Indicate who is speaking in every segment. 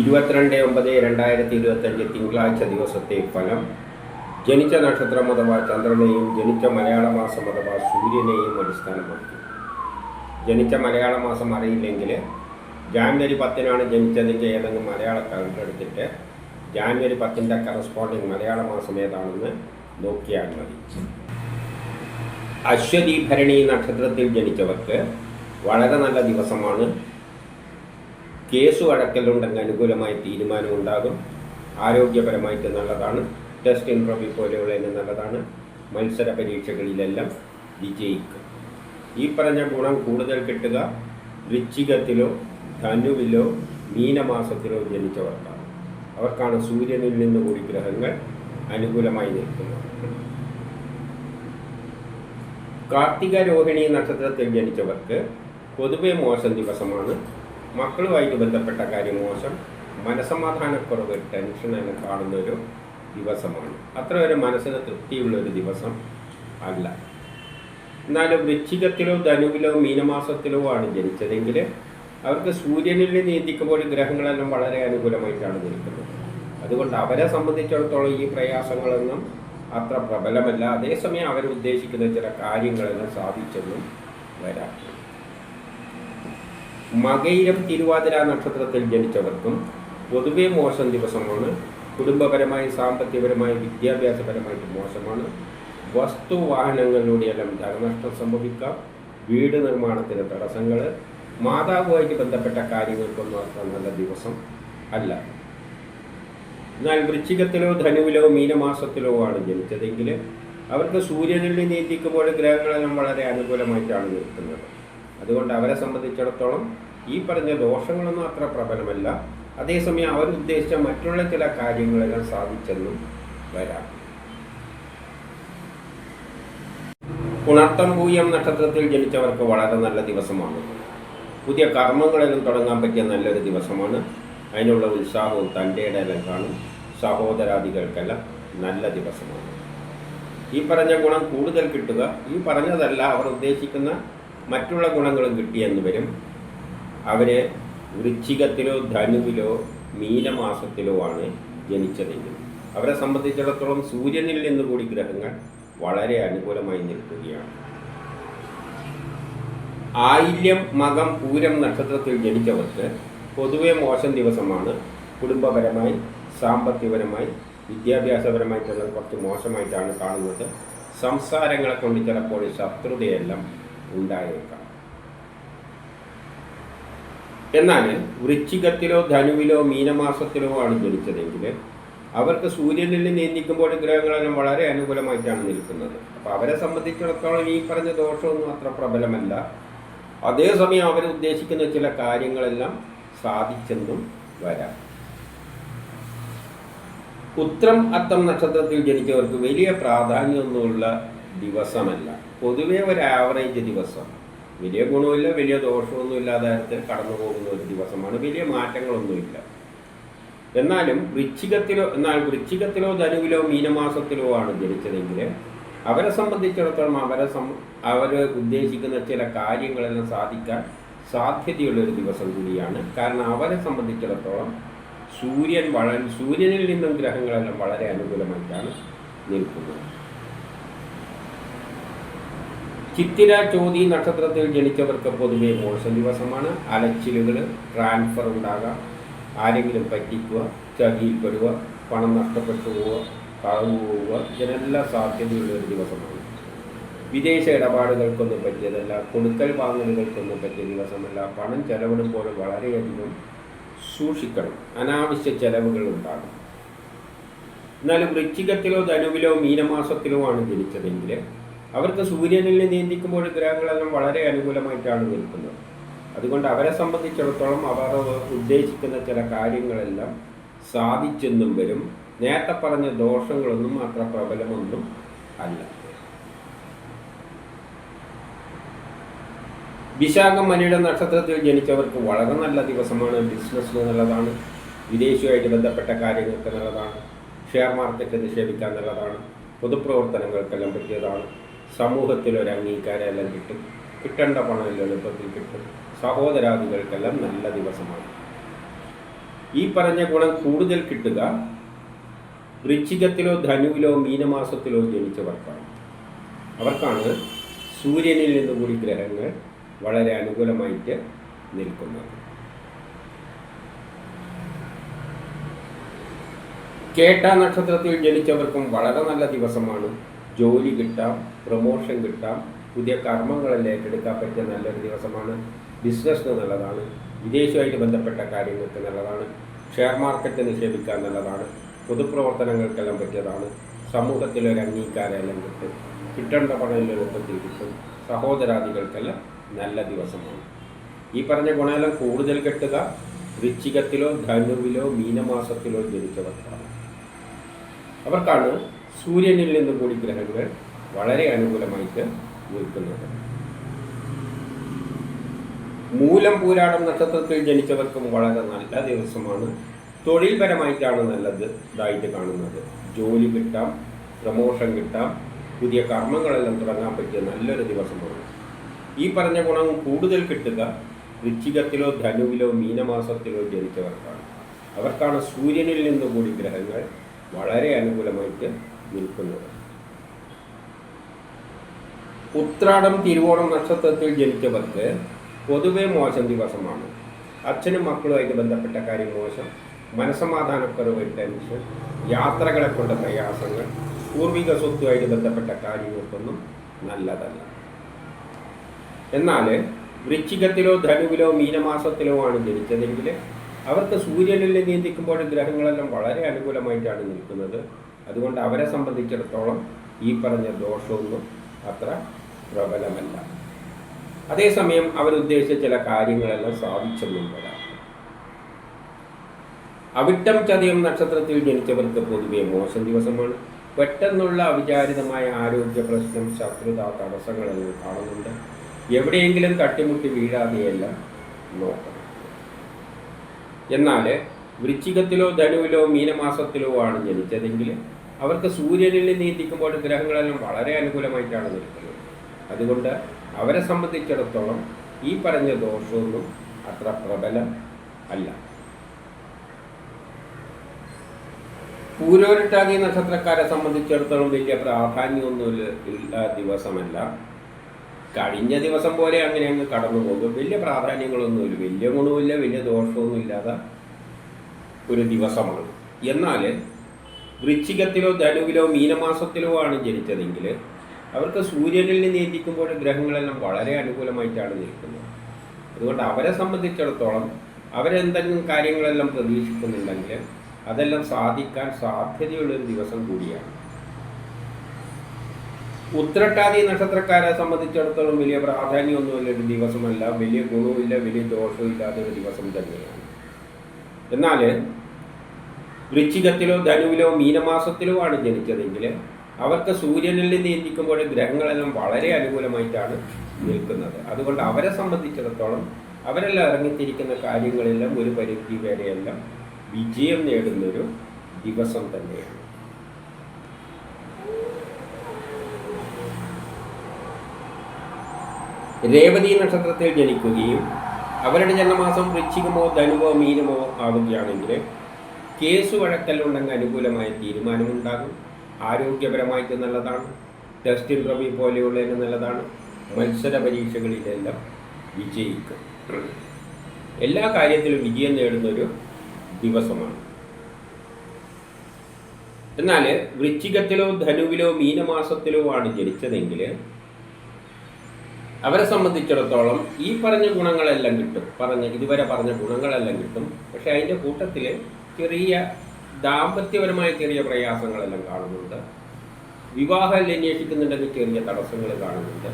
Speaker 1: ഇരുപത്തിരണ്ട് ഒമ്പത് രണ്ടായിരത്തി ഇരുപത്തഞ്ച് തിങ്കളാഴ്ച ദിവസത്തെ ഫലം. ജനിച്ച നക്ഷത്രം അഥവാ ചന്ദ്രനെയും ജനിച്ച മലയാള മാസം അഥവാ സൂര്യനെയും അടിസ്ഥാനപ്പെടുത്തി ജനിച്ച മലയാള മാസം അറിയില്ലെങ്കിൽ ജാനുവരി പത്തിനാണ് ജനിച്ചതിന്റെ ഏതെങ്കിലും മലയാള കലണ്ടർ എടുത്തിട്ട് ജാനുവരി പത്തിന്റെ കറസ്പോണ്ടിങ് മലയാള മാസം ഏതാണെന്ന് നോക്കിയാൽ മതി. അശ്വതി ഭരണി നക്ഷത്രത്തിൽ ജനിച്ചവർക്ക് വളരെ നല്ല ദിവസമാണ്. കേസ് വഴക്കലുണ്ടെങ്കിൽ അനുകൂലമായ തീരുമാനം ഉണ്ടാകും ആരോഗ്യപരമായിട്ട് നല്ലതാണ്. ടെസ്റ്റ് ഇൻട്രോഫി പോലെയുള്ളതിന് നല്ലതാണ്. മത്സര പരീക്ഷകളിലെല്ലാം വിജയിക്കും. ഈ പറഞ്ഞ ഗുണം കൂടുതൽ കിട്ടുക വൃശ്ചികത്തിലോ ധനുവിലോ മീനമാസത്തിലോ ജനിച്ചവർക്കാണ്. അവർക്കാണ് സൂര്യനിൽ നിന്ന് കൂടി ഗ്രഹങ്ങൾ അനുകൂലമായി നിൽക്കുന്നത്. കാർത്തിക രോഹിണി നക്ഷത്രത്തിൽ ജനിച്ചവർക്ക് പൊതുവെ മോശം ദിവസമാണ്. മക്കളുമായിട്ട് ബന്ധപ്പെട്ട കാര്യം മോശം. മനസമാധാനക്കുറവ് ടെൻഷനെല്ലാം കാണുന്ന ഒരു ദിവസമാണ്. അത്ര ഒരു മനസ്സിന് തൃപ്തിയുള്ള ഒരു ദിവസം അല്ല. എന്നാലും വൃശ്ചികത്തിലോ ധനുവിലോ മീനമാസത്തിലോ ആണ് ജനിച്ചതെങ്കിൽ അവർക്ക് സൂര്യനിൽ നീന്തിക്കുമ്പോൾ ഗ്രഹങ്ങളെല്ലാം വളരെ അനുകൂലമായിട്ടാണ് നിൽക്കുന്നത് അതുകൊണ്ട് അവരെ സംബന്ധിച്ചിടത്തോളം ഈ പ്രയാസങ്ങളൊന്നും അത്ര പ്രബലമല്ല. അതേസമയം അവരുദ്ദേശിക്കുന്ന ചില കാര്യങ്ങളെല്ലാം സാധിച്ചെന്നും വരാം മകയിരം തിരുവാതിര നക്ഷത്രത്തിൽ ജനിച്ചവർക്കും പൊതുവെ മോശം ദിവസമാണ്. കുടുംബപരമായി സാമ്പത്തികപരമായി വിദ്യാഭ്യാസപരമായിട്ട് മോശമാണ്. വസ്തു വാഹനങ്ങളിലൂടെയെല്ലാം ധനനഷ്ടം സംഭവിക്കാം. വീട് നിർമ്മാണത്തിന് തടസ്സങ്ങൾ. മാതാവുമായിട്ട് ബന്ധപ്പെട്ട കാര്യങ്ങൾക്കൊന്നും അത്ര നല്ല ദിവസം അല്ല. എന്നാൽ വൃശ്ചികത്തിലോ ധനുവിലോ മീനമാസത്തിലോ ആണ് ജനിച്ചതെങ്കിൽ അവർക്ക് സൂര്യനിൽ നീന്തിക്കുമ്പോൾ ഗ്രഹങ്ങളെല്ലാം വളരെ അനുകൂലമായിട്ടാണ് നിൽക്കുന്നത്. അതുകൊണ്ട് അവരെ സംബന്ധിച്ചിടത്തോളം ഈ പറഞ്ഞ ദോഷങ്ങളൊന്നും അത്ര പ്രബലമല്ല. അതേസമയം അവരുദ്ദേശിച്ച മറ്റുള്ള ചില കാര്യങ്ങളെല്ലാം സാധിച്ചെന്നും വരാം. ഉണർത്തം പൂയം നക്ഷത്രത്തിൽ ജനിച്ചവർക്ക് വളരെ നല്ല ദിവസമാണ്. പുതിയ കർമ്മങ്ങളെല്ലാം തുടങ്ങാൻ പറ്റിയ നല്ലൊരു ദിവസമാണ്. അതിനുള്ള ഉത്സാഹവും തന്റെയുടെ എല്ലാം കാണും. സഹോദരാദികൾക്കെല്ലാം നല്ല ദിവസമാണ്. ഈ പറഞ്ഞ ഗുണം കൂടുതൽ കിട്ടുക. ഈ പറഞ്ഞതല്ല അവർ ഉദ്ദേശിക്കുന്ന മറ്റുള്ള ഗുണങ്ങളും കിട്ടിയെന്ന് വരും. അവർ വൃശ്ചികത്തിലോ ധനുവിലോ മീനമാസത്തിലോ ആണ് ജനിച്ചതെങ്കിൽ. അവരെ സംബന്ധിച്ചിടത്തോളം സൂര്യനിൽ നിന്ന് കൂടി ഗ്രഹങ്ങൾ വളരെ അനുകൂലമായി നിൽക്കുകയാണ്. ആയില്യം മകം പൂരം നക്ഷത്രത്തിൽ ജനിച്ചവർക്ക് പൊതുവെ മോശം ദിവസമാണ്. കുടുംബപരമായി സാമ്പത്തികപരമായി വിദ്യാഭ്യാസപരമായിട്ടുള്ള കുറച്ച് മോശമായിട്ടാണ് കാണുന്നത്. സംസാരങ്ങളെ കൊണ്ട് ചിലപ്പോൾ ശത്രുതയെല്ലാം ഉണ്ടായേക്കാം. എന്നാൽ വൃശ്ചികത്തിലോ ധനുവിലോ മീനമാസത്തിലോ ആണ് ജനിച്ചതെങ്കിൽ അവർക്ക് സൂര്യനിൽ നിയന്ത്രിക്കുമ്പോൾ ഗ്രഹങ്ങളെല്ലാം വളരെ അനുകൂലമായിട്ടാണ് നിൽക്കുന്നത്. അപ്പോൾ അവരെ സംബന്ധിച്ചിടത്തോളം ഈ പറഞ്ഞ ദോഷമൊന്നും അത്ര പ്രബലമല്ല. അതേസമയം അവർ ഉദ്ദേശിക്കുന്ന ചില കാര്യങ്ങളെല്ലാം സാധിച്ചെന്നും വരാം. ഉത്രം അത്തം നക്ഷത്രത്തിൽ ജനിച്ചവർക്ക് വലിയ പ്രാധാന്യമൊന്നുമുള്ള ദിവസമല്ല. പൊതുവേ ഒരു ആവറേജ് ദിവസം. വലിയ ഗുണമില്ല വലിയ ദോഷമൊന്നും ഇല്ലാതെ കടന്നു പോകുന്ന ഒരു ദിവസമാണ്. വലിയ മാറ്റങ്ങളൊന്നുമില്ല. എന്നാലും വൃശ്ചികത്തിലോ എന്നാൽ വൃശ്ചികത്തിലോ ധനുവിലോ മീനമാസത്തിലോ ആണ് ജനിച്ചതെങ്കിൽ അവരെ സംബന്ധിച്ചിടത്തോളം അവരെ സം അവർ ഉദ്ദേശിക്കുന്ന ചില കാര്യങ്ങളെല്ലാം സാധിക്കാൻ സാധ്യതയുള്ള ഒരു ദിവസം കൂടിയാണ്. കാരണം അവരെ സംബന്ധിച്ചിടത്തോളം സൂര്യൻ വളരെ സൂര്യനിൽ നിന്നും ഗ്രഹങ്ങളെല്ലാം വളരെ അനുകൂലമായിട്ടാണ് നിൽക്കുന്നത്. ചിത്തിര ചോതി നക്ഷത്രത്തിൽ ജനിച്ചവർക്ക് പൊതുവെ മോശം ദിവസമാണ്. അലച്ചിലുകൾ ട്രാൻസ്ഫർ ഉണ്ടാകാം. ആരെങ്കിലും പറ്റിക്കുക ചതിയിൽപ്പെടുക പണം നഷ്ടപ്പെട്ടു പോവുക കളവ് പോവുക ഇതിനെല്ലാം സാധ്യതയുള്ള ഒരു ദിവസമാണ്. വിദേശ ഇടപാടുകൾക്കൊന്നും പറ്റിയതല്ല. കൊടുക്കൽ വാങ്ങലുകൾക്കൊന്നും പറ്റിയ ദിവസമല്ല. പണം ചെലവിടുമ്പോൾ വളരെയധികം സൂക്ഷിക്കണം. അനാവശ്യ ചെലവുകൾ ഉണ്ടാകും. എന്നാലും വൃശ്ചികത്തിലോ ധനുവിലോ മീനമാസത്തിലോ ആണ് ജനിച്ചതെങ്കിൽ അവർക്ക് സൂര്യനിൽ നിയന്ത്രിക്കുമ്പോൾ ഗ്രഹങ്ങളെല്ലാം വളരെ അനുകൂലമായിട്ടാണ് നിൽക്കുന്നത്. അതുകൊണ്ട് അവരെ സംബന്ധിച്ചിടത്തോളം അവർ ഉദ്ദേശിക്കുന്ന ചില കാര്യങ്ങളെല്ലാം സാധിച്ചെന്നും വരും. നേരത്തെ പറഞ്ഞ ദോഷങ്ങളൊന്നും അത്ര പ്രബലമൊന്നും അല്ല. വിശാഖം മനിയുടെ നക്ഷത്രത്തിൽ ജനിച്ചവർക്ക് വളരെ നല്ല ദിവസമാണ്. ബിസിനസ്സിന് നല്ലതാണ്. വിദേശിയുമായിട്ട് ബന്ധപ്പെട്ട കാര്യങ്ങൾക്ക് നല്ലതാണ്. ഷെയർ മാർക്കറ്റ് നിക്ഷേപിക്കാൻ നല്ലതാണ്. പൊതുപ്രവർത്തനങ്ങൾക്കെല്ലാം പറ്റിയതാണ്. സമൂഹത്തിൽ ഒരു അംഗീകാരമെല്ലാം കിട്ടും. കിട്ടേണ്ട പണം എളുപ്പത്തിൽ കിട്ടും. സഹോദരാദികൾക്കെല്ലാം നല്ല ദിവസമാണ്. ഈ പറഞ്ഞ ഗുണം കൂടുതൽ കിട്ടുക വൃശ്ചികത്തിലോ ധനുവിലോ മീനമാസത്തിലോ ജനിച്ചവർക്കാണ്. അവർക്കാണ് സൂര്യനിൽ നിന്ന് കൂടി ഗ്രഹങ്ങൾ വളരെ അനുകൂലമായിട്ട് നിൽക്കുന്നത്. കേട്ട നക്ഷത്രത്തിൽ ജനിച്ചവർക്കും വളരെ നല്ല ദിവസമാണ്. ജോലി കിട്ടാം പ്രൊമോഷൻ കിട്ടാം പുതിയ കർമ്മങ്ങളെല്ലാം ഏറ്റെടുക്കാൻ പറ്റിയ നല്ലൊരു ദിവസമാണ് ബിസിനസ്സിന് നല്ലതാണ് വിദേശവുമായിട്ട് ബന്ധപ്പെട്ട കാര്യങ്ങൾക്ക് നല്ലതാണ്. ഷെയർ മാർക്കറ്റ് നിക്ഷേപിക്കാൻ നല്ലതാണ്. പൊതുപ്രവർത്തനങ്ങൾക്കെല്ലാം പറ്റിയതാണ്. സമൂഹത്തിലൊരു അംഗീകാരമെല്ലാം കിട്ടും. കിട്ടേണ്ട പണം എളുപ്പത്തിൽ കിട്ടും സഹോദരാദികൾക്കെല്ലാം നല്ല ദിവസമാണ്. ഈ പറഞ്ഞ ഗുണമെല്ലാം കൂടുതൽ കെട്ടുക. വൃശ്ചികത്തിലോ ധനുവിലോ മീനമാസത്തിലോ ജനിച്ചവർക്കാണ്. അവർക്കാണ് സൂര്യനിൽ നിന്ന് കൂടി ഗ്രഹങ്ങൾ വളരെ അനുകൂലമായിട്ട് നിൽക്കുന്നത്. മൂലം പൂരാടം നക്ഷത്രത്തിൽ ജനിച്ചവർക്കും വളരെ നല്ല ദിവസമാണ്. തൊഴിൽപരമായിട്ടാണ് നല്ലത് ഇതായിട്ട് കാണുന്നത്. ജോലി കിട്ടാം പ്രമോഷൻ കിട്ടാം പുതിയ കർമ്മങ്ങളെല്ലാം തുടങ്ങാൻ പറ്റിയ നല്ലൊരു ദിവസമാണ്. ഈ പറഞ്ഞ ഗുണം കൂടുതൽ കിട്ടുക വൃശ്ചികത്തിലോ ധനുവിലോ മീനമാസത്തിലോ ജനിച്ചവർക്കാണ്. അവർക്കാണ് സൂര്യനിൽ നിന്ന് കൂടി ഗ്രഹങ്ങൾ വളരെ അനുകൂലമായിട്ട് നിൽക്കുന്നത് ഉത്രാടം തിരുവോണം നക്ഷത്രത്തിൽ ജനിച്ചവർക്ക് പൊതുവെ മോശം ദിവസമാണ്. അച്ഛനും മക്കളുമായിട്ട് ബന്ധപ്പെട്ട കാര്യം മോശം. മനസമാധാനക്കുറവ് ടെൻഷൻ യാത്രകളെ കൊണ്ട പ്രയാസങ്ങൾ പൂർവിക സ്വത്തുമായിട്ട് ബന്ധപ്പെട്ട കാര്യങ്ങൾക്കൊന്നും നല്ലതല്ല. എന്നാൽ വൃശ്ചികത്തിലോ ധനുവിലോ മീനമാസത്തിലോ ആണ് ജനിച്ചതെങ്കിൽ അവർക്ക് സൂര്യനിൽ നിയന്ത്രിക്കുമ്പോൾ ഗ്രഹങ്ങളെല്ലാം വളരെ അനുകൂലമായിട്ടാണ് നിൽക്കുന്നത്. അതുകൊണ്ട് അവരെ സംബന്ധിച്ചിടത്തോളം ഈ പറഞ്ഞ ദോഷമൊന്നും അത്ര പ്രബലമല്ല. അതേസമയം അവരുദ്ദേശിച്ച ചില കാര്യങ്ങളെല്ലാം സാധിച്ചെന്നും വരാം അവിട്ടം ചതയം നക്ഷത്രത്തിൽ ജനിച്ചവർക്ക് പൊതുവെ മോശം ദിവസമാണ്. പെട്ടെന്നുള്ള അവിചാരിതമായ ആരോഗ്യ പ്രശ്നം ശത്രുത തടസ്സങ്ങളെല്ലാം കാണുന്നുണ്ട്. എവിടെയെങ്കിലും തട്ടിമുട്ടി വീഴാതെയെല്ലാം നോക്കണം. എന്നാൽ വൃശ്ചികത്തിലോ ധനുവിലോ മീനമാസത്തിലോ ആണ് ജനിച്ചതെങ്കിൽ അവർക്ക് സൂര്യനിൽ നീന്തിക്കുമ്പോൾ ഗ്രഹങ്ങളെല്ലാം വളരെ അനുകൂലമായിട്ടാണ് നിൽക്കുന്നത്. അതുകൊണ്ട് അവരെ സംബന്ധിച്ചിടത്തോളം ഈ പറഞ്ഞ ദോഷമൊന്നും അത്ര പ്രബലം അല്ല. പൂരോരിട്ടാതി നക്ഷത്രക്കാരെ സംബന്ധിച്ചിടത്തോളം വലിയ പ്രാധാന്യമൊന്നും ഇല്ല ദിവസമല്ല. കഴിഞ്ഞ ദിവസം പോലെ അങ്ങനെ അങ്ങ് കടന്നു പോകും. വലിയ പ്രാധാന്യങ്ങളൊന്നുമില്ല വലിയ ഗുണവുമില്ല വലിയ ദോഷമൊന്നും ഇല്ലാത്ത ഒരു ദിവസമാണ്. എന്നാൽ വൃശ്ചികത്തിലോ ധനുവിലോ മീനമാസത്തിലോ ആണ് ജനിച്ചതെങ്കിൽ അവർക്ക് സൂര്യനിൽ നിന്ന് ഏൽപ്പിക്കുമ്പോൾ ഗ്രഹങ്ങളെല്ലാം വളരെ അനുകൂലമായിട്ടാണ് നിൽക്കുന്നത്. അതുകൊണ്ട് അവരെ സംബന്ധിച്ചിടത്തോളം അവരെന്തെങ്കിലും കാര്യങ്ങളെല്ലാം പ്രതീക്ഷിക്കുന്നുണ്ടെങ്കിൽ അതെല്ലാം സാധിക്കാൻ സാധ്യതയുള്ളൊരു ദിവസം കൂടിയാണ്. ഉത്രട്ടാതി നക്ഷത്രക്കാരെ സംബന്ധിച്ചിടത്തോളം വലിയ പ്രാധാന്യമൊന്നുമില്ല ഒരു ദിവസമല്ല. വലിയ ഗുണവുമില്ല വലിയ ദോഷവും ഇല്ലാത്ത ഒരു ദിവസം തന്നെയാണ്. എന്നാൽ വൃശ്ചികത്തിലോ ധനുവിലോ മീനമാസത്തിലോ ആണ് ജനിച്ചതെങ്കിൽ അവർക്ക് സൂര്യനിൽ നിന്ന് എത്തിക്കുമ്പോൾ ഗ്രഹങ്ങളെല്ലാം വളരെ അനുകൂലമായിട്ടാണ് നിൽക്കുന്നത്. അതുകൊണ്ട് അവരെ സംബന്ധിച്ചിടത്തോളം അവരെല്ലാം ഇറങ്ങിത്തിരിക്കുന്ന കാര്യങ്ങളെല്ലാം ഒരു പരിധി വരെയെല്ലാം വിജയം നേടുന്നൊരു ദിവസം തന്നെയാണ്. രേവതി നക്ഷത്രത്തിൽ ജനിക്കുകയും അവരുടെ ജന്മമാസം വൃശ്ചികമോ ധനുവോ മീനമോ ആവുകയാണെങ്കിൽ കേസ് വഴക്കലുണ്ടെങ്കിൽ അനുകൂലമായ തീരുമാനമുണ്ടാകും. ആരോഗ്യപരമായിട്ട് നല്ലതാണ്. ടെസ്റ്റിൽ റവി പോലെയുള്ളതിന് നല്ലതാണ്. മത്സര പരീക്ഷകളിലെല്ലാം വിജയിക്കും. എല്ലാ കാര്യത്തിലും വിജയം നേടുന്നൊരു ദിവസമാണ്. എന്നാൽ വൃശ്ചികത്തിലോ ധനുവിലോ മീനമാസത്തിലോ ആണ് ജനിച്ചതെങ്കിൽ അവരെ സംബന്ധിച്ചിടത്തോളം ഈ പറഞ്ഞ ഗുണങ്ങളെല്ലാം കിട്ടും. പറഞ്ഞ ഇതുവരെ പറഞ്ഞ ഗുണങ്ങളെല്ലാം കിട്ടും. പക്ഷെ അതിന്റെ കൂട്ടത്തിൽ ചെറിയ ദാമ്പത്യപരമായ ചെറിയ പ്രയാസങ്ങളെല്ലാം കാണുന്നുണ്ട്. വിവാഹം അന്വേഷിക്കുന്നുണ്ടെങ്കിൽ ചെറിയ തടസ്സങ്ങൾ കാണുന്നുണ്ട്.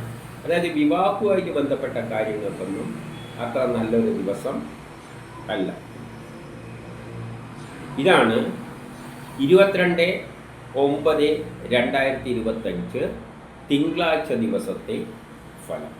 Speaker 1: അതായത് വിവാഹവുമായിട്ട് ബന്ധപ്പെട്ട കാര്യങ്ങൾക്കൊന്നും അത്ര നല്ലൊരു ദിവസം അല്ല. ഇതാണ് ഇരുപത്തിരണ്ട് ഒമ്പത് രണ്ടായിരത്തി ഇരുപത്തഞ്ച് തിങ്കളാഴ്ച ദിവസത്തെ ഫലം